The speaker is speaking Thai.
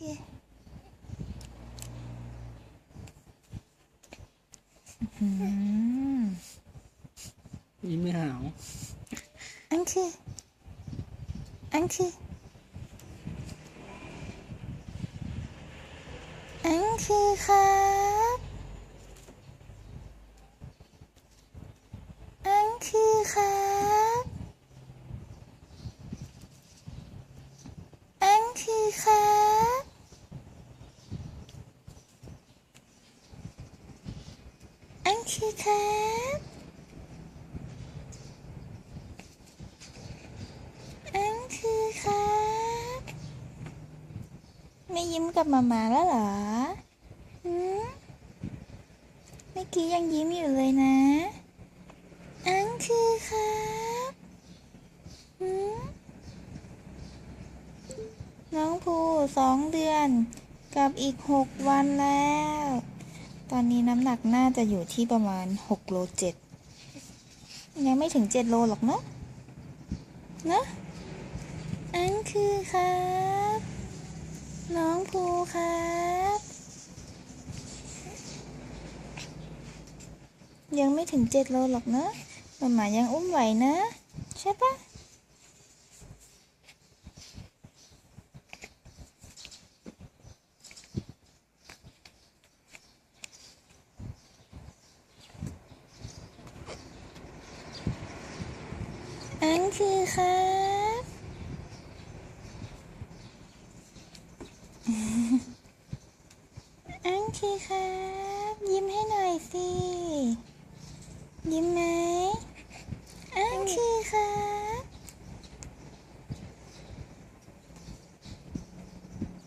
อืมยิ้มไม่หาว อันคือ อันคือ อันคือครับอันคือครับอันคือครับ อันคือครับอันคือครับ ไม่ยิ้มกับมามาแล้วเหรอหืมเมื่อกี้ยังยิ้มอยู่เลยนะ อันคือครับหืมน้องภูสองเดือนกับอีกหกวันแล้ว ตอนนี้น้ำหนักน่าจะอยู่ที่ประมาณหกโลเจ็ดยังไม่ถึงเจ็ดโลหรอกเนอะเนอะอันคือครับ น้องภูครับยังไม่ถึงเจ็ดโลหรอกเนาะมาหมายังอุ้มไหวนะ ใช่ปะ อันคือครับอันคือครับ ยิ้มให้หน่อยสิ ยิ้มมอันคีครับ